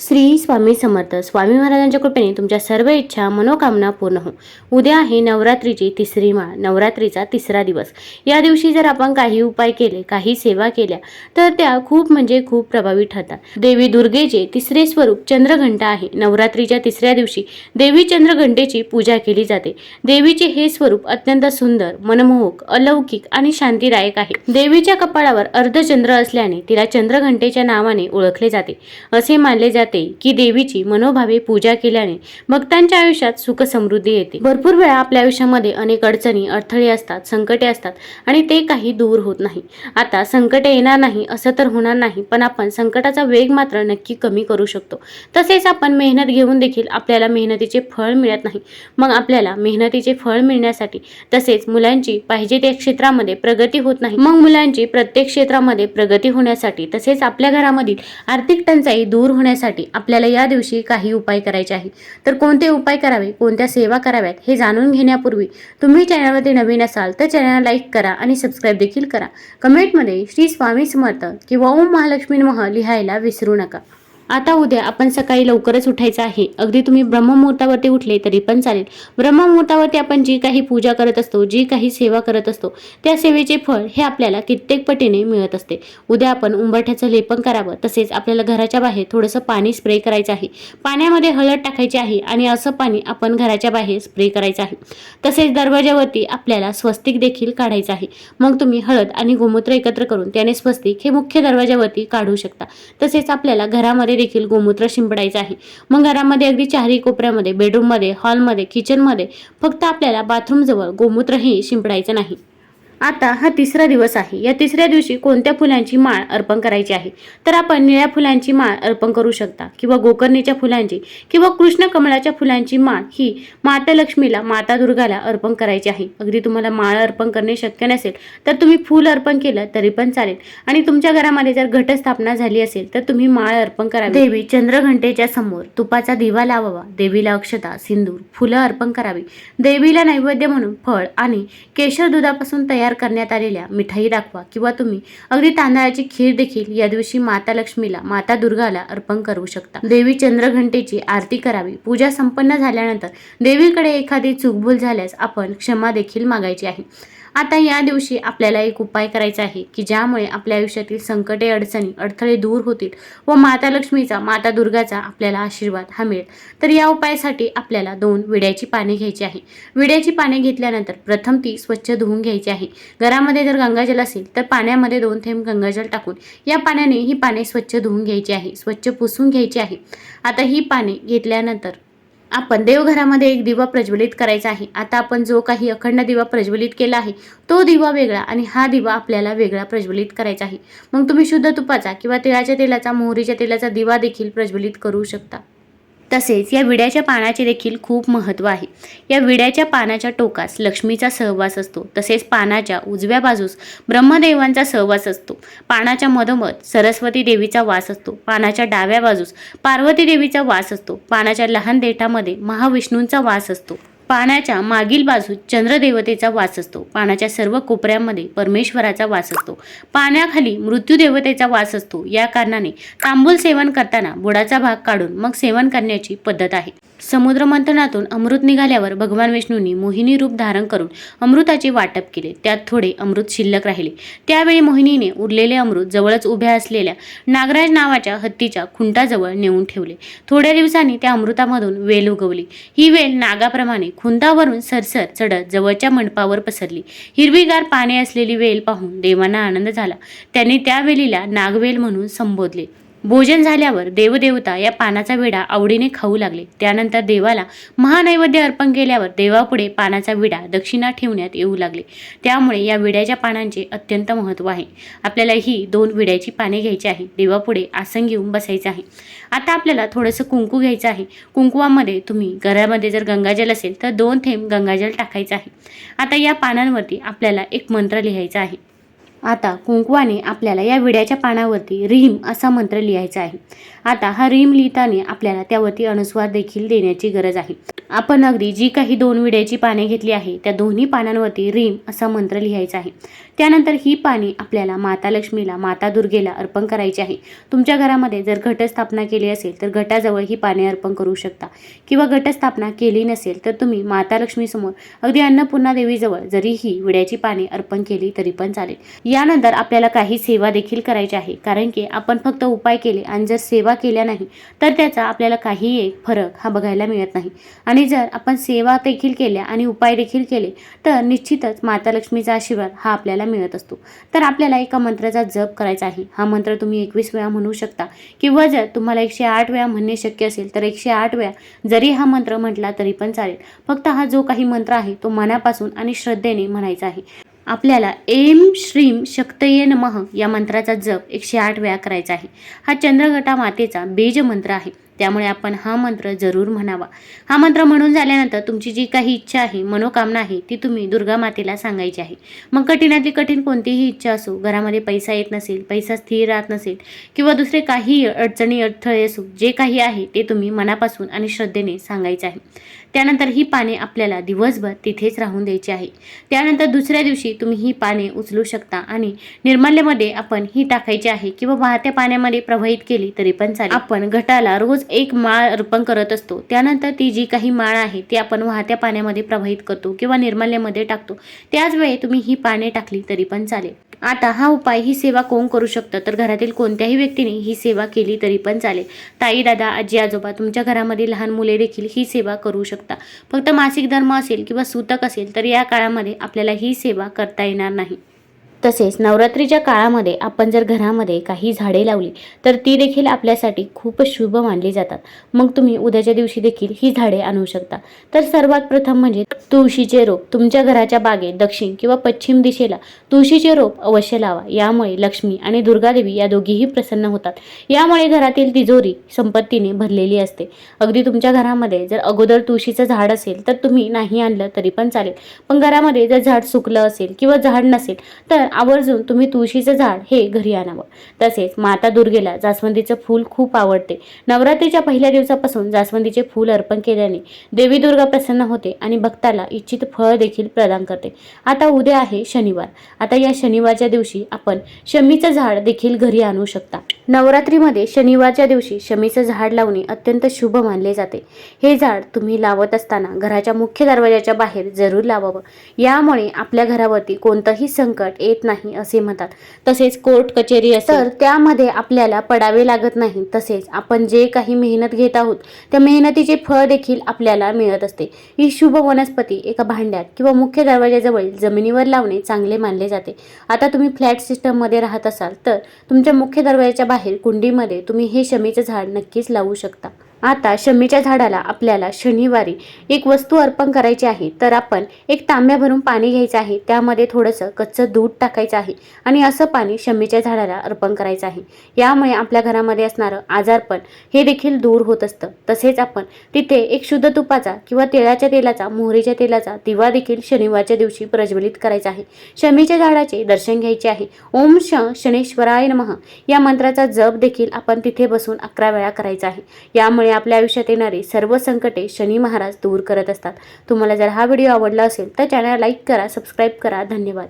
श्री स्वामी समर्थ. स्वामी महाराजांच्या कृपेने तुमच्या सर्व इच्छा मनोकामना पूर्ण हो उद्या आहे नवरात्रीची तिसरी माळ नवरात्रीचा तिसरा दिवस. या दिवशी जर आपण काही उपाय केले काही सेवा केल्या तर त्या खूप म्हणजे खूप प्रभावी ठरतात. देवी दुर्गेचे तिसरे स्वरूप चंद्रघंटा आहे. नवरात्रीच्या तिसऱ्या दिवशी देवी चंद्रघंटेची पूजा केली जाते. देवीचे हे स्वरूप अत्यंत सुंदर मनमोहक अलौकिक आणि शांतिदायक आहे. देवीच्या कपाळावर अर्धचंद्र असल्याने तिला चंद्रघंटेच्या नावाने ओळखले जाते. असे मानले जाते. की देवीची मनोभावे पूजा केल्याने भक्तांच्या आयुष्यात सुख समृद्धी येते. भरपूर वेळा आपल्या आयुष्यामध्ये अनेक अडचणी अडथळे असतात संकटे असतात आणि ते काही दूर होत नाही. आता संकटे येणार नाही असं तर होणार नाही पण आपण संकटाचा वेग मात्र नक्की कमी करू शकतो. तसेच आपण मेहनत घेऊन देखील आपल्याला मेहनतीचे फळ मिळत नाही. मग आपल्याला मेहनतीचे फळ मिळण्यासाठी तसेच मुलांची पाहिजे त्या क्षेत्रामध्ये प्रगती होत नाही. मग मुलांची प्रत्येक क्षेत्रामध्ये प्रगती होण्यासाठी तसेच आपल्या घरामधील आर्थिक टंचाई दूर होण्यासाठी आपल्याला या दिवशी काही उपाय करायचे आहे तर कोणते उपाय करावे? कोणत्या सेवा कराव्यात? हे जाणून घेण्यापूर्वी तुम्ही चॅनलमध्ये नवीन असाल तर चॅनल लाईक करा आणि सबस्क्राईब देखील करा. कमेंटमध्ये श्री स्वामी समर्थ किंवा ओम महालक्ष्मी मह लिहायला विसरू नका. आता उद्या आपण सकाळी लवकरच उठायचं आहे. अगदी तुम्ही ब्रह्ममुहूर्तावरती उठले तरी पण चालेल. ब्रह्ममुहूर्तावरती आपण जी काही पूजा करत असतो जी काही सेवा करत असतो त्या सेवेचे फळ हे आपल्याला कित्येक पटीने मिळत असते. उद्या आपण उंबरठ्याचं लेपन करावं. तसेच आपल्याला घराच्या बाहेर थोडंसं पाणी स्प्रे करायचं आहे. पाण्यामध्ये हळद टाकायची आहे आणि असं पाणी आपण घराच्या बाहेर स्प्रे करायचं आहे. तसेच दरवाजावरती आपल्याला स्वस्तिक देखील काढायचं आहे. मग तुम्ही हळद आणि गोमूत्र एकत्र करून त्याने स्वस्तिक हे मुख्य दरवाजावरती काढू शकता. तसेच आपल्याला घरामध्ये देखील गोमूत्र शिंपडायचं आहे. मग घरामध्ये अगदी चारही कोपऱ्यामध्ये बेडरूममध्ये हॉलमध्ये किचनमध्ये फक्त आपल्याला बाथरूमजवळ गोमूत्रही शिंपडायचं नाही. आता हा तिसरा दिवस आहे. या तिसऱ्या दिवशी कोणत्या फुलांची माळ अर्पण करायची आहे? तर आपण निळ्या फुलांची माळ अर्पण करू शकता किंवा गोकर्णीच्या फुलांची किंवा कृष्ण कमळाच्या फुलांची माळ ही माता लक्ष्मीला माता दुर्गाला अर्पण करायची आहे. अगदी तुम्हाला माळ अर्पण करणे शक्य नसेल तर तुम्ही फूल अर्पण केलं तरी पण चालेल. आणि तुमच्या घरामध्ये जर घटस्थापना झाली असेल तर तुम्ही माळ अर्पण करा देवी चंद्रघंटेच्या समोर तुपाचा दिवा लावावा. देवीला अक्षता सिंदूर फुलं अर्पण करावी. देवीला नैवेद्य म्हणून फळ आणि केशर दुधापासून तयार करण्यात आलेल्या मिठाई दाखवा किंवा तुम्ही अगदी तांदळाची खीर देखील या दिवशी माता लक्ष्मीला माता दुर्गाला अर्पण करू शकता. देवी चंद्रघंटेची आरती करावी. पूजा संपन्न झाल्यानंतर देवीकडे एखादी चुकभूल झाल्यास आपण क्षमा देखील मागायची आहे. आता या दिवशी आपल्याला एक उपाय करायचा आहे की ज्यामुळे आपल्या आयुष्यातील संकटे अडचणी अडथळे दूर होतील व माता लक्ष्मीचा माता दुर्गाचा आपल्याला आशीर्वाद हा मिळेल. तर या उपायासाठी आपल्याला दोन विड्याची पाने घ्यायची आहे. विड्याची पाने घेतल्यानंतर प्रथम ती स्वच्छ धुवून घ्यायची आहे. घरामध्ये जर गंगाजल असेल तर पाण्यामध्ये दोन थेंब गंगाजल टाकून या पाण्याने ही पाने स्वच्छ धुवून घ्यायची आहे स्वच्छ पुसून घ्यायची आहे. आता ही पाने घेतल्यानंतर आपण देवघरामध्ये एक दिवा प्रज्वलित करायचा आहे. आता आपण जो काही अखंड दिवा प्रज्वलित केला आहे तो दिवा वेगळा आणि हा दिवा आपल्याला वेगळा प्रज्वलित करायचा आहे. मग तुम्ही शुद्ध तुपाचा किंवा तिळाच्या तेलाचा मोहरीच्या तेलाचा दिवा देखील प्रज्वलित करू शकता. तसेच या विड्याच्या पानाचे देखील खूप महत्त्व आहे. या विड्याच्या पानाच्या टोकास लक्ष्मीचा सहवास असतो. तसेच पानाच्या उजव्या बाजूस ब्रह्मदेवांचा सहवास असतो. पानाच्या मधोमध सरस्वती देवीचा वास असतो. पानाच्या डाव्या बाजूस पार्वती देवीचा वास असतो. पानाच्या लहान देठामध्ये महाविष्णूंचा वास असतो. पाण्याच्या मागील बाजूस चंद्रदेवतेचा वास असतो. पाण्याच्या सर्व कोपऱ्यामध्ये परमेश्वराचा वास असतो. पाण्याखाली मृत्यूदेवतेचा वास असतो. या कारणाने तांबूल सेवन करताना बुडाचा भाग काढून मग सेवन करण्याची पद्धत आहे. समुद्र मंथनातून अमृत निघाल्यावर भगवान विष्णूंनी मोहिनी रूप धारण करून अमृताचे वाटप केले. त्यात थोडे अमृत शिल्लक राहिले. त्यावेळी मोहिनीने उरलेले अमृत जवळच उभ्या असलेल्या नागराज नावाच्या हत्तीच्या खुंटाजवळ नेऊन ठेवले. थोड्या दिवसांनी त्या अमृतामधून वेल उगवली. ही वेल नागाप्रमाणे खुंदावरून सरसर चढत जवळच्या मंडपावर पसरली. हिरवीगार पाने असलेली वेल पाहून देवांना आनंद झाला. त्यांनी त्या वेलीला नागवेल म्हणून संबोधले. भोजन झाल्यावर देवदेवता या पानाचा विडा आवडीने खाऊ लागले. त्यानंतर देवाला महानैवेद्य अर्पण केल्यावर देवापुढे पानाचा विडा दक्षिणा ठेवण्यात येऊ लागले. त्यामुळे या विड्याच्या पानांचे अत्यंत महत्त्व आहे. आपल्याला ही दोन विड्याची पाने घ्यायची आहे. देवापुढे आसन घेऊन बसायचं आहे. आता आपल्याला थोडंसं कुंकू घ्यायचं आहे. कुंकुवामध्ये तुम्ही घरामध्ये जर गंगाजल असेल तर दोन थेंब गंगाजल टाकायचं आहे. आता या पानांवरती आपल्याला एक मंत्र लिहायचा आहे. आता कुंकवाने आपल्याला या विड्याच्या पानावरती रीम असा मंत्र लिहायचा आहे. आता हा रीम लिहिताना आपल्याला त्यावरती अनुस्वार देखील देण्याची गरज आहे. आपण अगदी जी काही दोन विड्याची पाने घेतली आहे त्या दोन्ही पानांवरती रीम असा मंत्र लिहायचा आहे. त्यानंतर ही पाने आपल्याला माता लक्ष्मीला माता दुर्गेला अर्पण करायची आहे. तुमच्या घरामध्ये जर घटस्थापना केली असेल तर घटाजवळ ही पाने अर्पण करू शकता. किंवा घटस्थापना केली नसेल तर तुम्ही माता लक्ष्मीसमोर अगदी अन्नपूर्णा देवीजवळ जरी ही विड्याची पाने अर्पण केली तरी पण चालेल. यानंतर आपल्याला काही सेवा देखील करायची आहे. कारण की आपण फक्त उपाय केले आणि जर सेवा केल्या नाही तर त्याचा आपल्याला काही एक फरक हा बघायला मिळत नाही. आणि जर आपण सेवा देखील केल्या आणि उपाय देखील केले तर निश्चितच माता लक्ष्मीचा आशीर्वाद हा आपल्याला मिळत असतो. तर आपल्याला एका मंत्राचा जप करायचा आहे. हा मंत्र तुम्ही एकवीस वेळा म्हणू शकता. किंवा जर तुम्हाला एकशे आठ वेळा म्हणणे शक्य असेल तर एकशे आठ वेळा जरी हा मंत्र म्हटला तरी पण चालेल. फक्त हा जो काही मंत्र आहे तो मनापासून आणि श्रद्धेने म्हणायचा आहे. आपल्याला एम श्रीम शक्तये नमः या मंत्राचा जप एकशे आठ वेळा करायचा आहे. हा चंद्रगटा मातेचा बीज मंत्र आहे. त्यामुळे आपण हा मंत्र जरूर म्हणावा. हा मंत्र म्हणून झाल्यानंतर तुमची जी काही इच्छा आहे मनोकामना आहे ती तुम्ही दुर्गा मातेला सांगायची आहे. मग कठीणातली कठीण कोणतीही इच्छा असो घरामध्ये पैसा येत नसेल पैसा स्थिर राहत नसेल किंवा दुसरे काही अडचणी अडथळे असो जे काही आहे ते तुम्ही मनापासून आणि श्रद्धेने सांगायचे आहे. त्यानंतर ही पाने आपल्याला दिवसभर तिथेच राहून द्यायची आहे. त्यानंतर दुसऱ्या दिवशी तुम्ही ही पाने उचलू शकता आणि निर्माल्यमध्ये आपण ही टाकायची आहे किंवा वाहत्या पाण्यामध्ये प्रवाहित केली तरी पण चालेल. आपण घटाला रोज एक माळ अर्पण करत असतो. त्यानंतर ती जी काही माळ आहे ती आपण वाहत्या पाण्यामध्ये प्रवाहित करतो किंवा निर्माल्यमध्ये टाकतो. त्याच वेळी तुम्ही ही पाने टाकली तरी पण चालेल. आता हा उपाय ही सेवा कोण करू शकतं? तर घरातील कोणत्याही व्यक्तीने ही सेवा केली तरी पण चालेल. ताई दादा आजी आजोबा तुमच्या घरामध्ये लहान मुले देखील ही सेवा करू शकतात. शकता. फक्त मासिक धर्म असेल किंवा सूतक असेल तर या काळामध्ये आपल्याला ही सेवा करता येणार नाही. तसेच नवरात्रीच्या काळामध्ये आपण जर घरामध्ये काही झाडे लावली तर ती देखील आपल्यासाठी खूप शुभ मानली जातात. मग तुम्ही उद्याच्या दिवशी देखील ही झाडे आणू शकता. तर सर्वात प्रथम म्हणजे तुळशीचे रोप. तुमच्या घराच्या बागेत दक्षिण किंवा पश्चिम दिशेला तुळशीचे रोप अवश्य लावा. यामुळे लक्ष्मी आणि दुर्गादेवी या दोघीही प्रसन्न होतात. यामुळे घरातील तिजोरी संपत्तीने भरलेली असते. अगदी तुमच्या घरामध्ये जर अगोदर तुळशीचं झाड असेल तर तुम्ही नाही आणलं तरी पण चालेल. पण घरामध्ये जर झाड सुकलं असेल किंवा झाड नसेल तर आवर्जून तुम्ही तुळशीचं झाड हे घरी आणावं. तसेच माता दुर्गेला जास्वंदीचं फूल खूप आवडते. नवरात्रीच्या पहिल्या दिवसापासून जास्वंदीचे फूल अर्पण केल्याने देवी दुर्गा प्रसन्न होते आणि भक्ताला इच्छित फळ देखील प्रदान करते. आता उद्या आहे शनिवार. आता या शनिवारच्या दिवशी आपण शमीचं झाड देखील घरी आणू शकता. नवरात्रीमध्ये शनिवारच्या दिवशी शमीचं झाड लावणे अत्यंत शुभ मानले जाते. हे झाड तुम्ही लावत असताना घराच्या मुख्य दरवाजाच्या बाहेर जरूर लावावं. यामुळे आपल्या घरावरती कोणतंही संकट येत नाही असे म्हणतात. तसेच कोर्ट कचेरी असेल. तर त्यामध्ये आपल्याला पडावे लागत नाही. तसेच आपण जे काही मेहनत घेत आहोत त्या मेहनतीचे फळ देखील आपल्याला मिळत असते. ही शुभ वनस्पती एका भांड्यात किंवा मुख्य दरवाजाजवळ जमिनीवर लावणे चांगले मानले जाते. आता तुम्ही फ्लॅट सिस्टममध्ये राहत असाल तर तुमच्या मुख्य दरवाजाच्या बाहेर कुंडीमध्ये तुम्ही हे शमीचं झाड नक्कीच लावू शकता. आता शमीच्या झाडाला आपल्याला शनिवारी एक वस्तू अर्पण करायची आहे. तर आपण एक तांब्या भरून पाणी घ्यायचं आहे. त्यामध्ये थोडंसं कच्चं दूध टाकायचं आहे आणि असं पाणी शमीच्या झाडाला अर्पण करायचं आहे. यामुळे आपल्या घरामध्ये असणारं आजारपण हे देखील दूर होत असतं. तसेच आपण तिथे एक शुद्ध तुपाचा किंवा तेळाच्या तेलाचा मोहरीच्या तेलाचा दिवा देखील शनिवारच्या दिवशी प्रज्वलित करायचा आहे. शमीच्या झाडाचे दर्शन घ्यायचे आहे. ओम श शनेश्वराय नमः या मंत्राचा जप देखील आपण तिथे बसून अकरा वेळा करायचा आहे. यामुळे आपल्या आयुष्यात येणारी सर्व संकटे शनी महाराज दूर करत असतात. तुम्हाला जर हा व्हिडिओ आवडला असेल तर चॅनल लाईक करा सबस्क्राईब करा. धन्यवाद.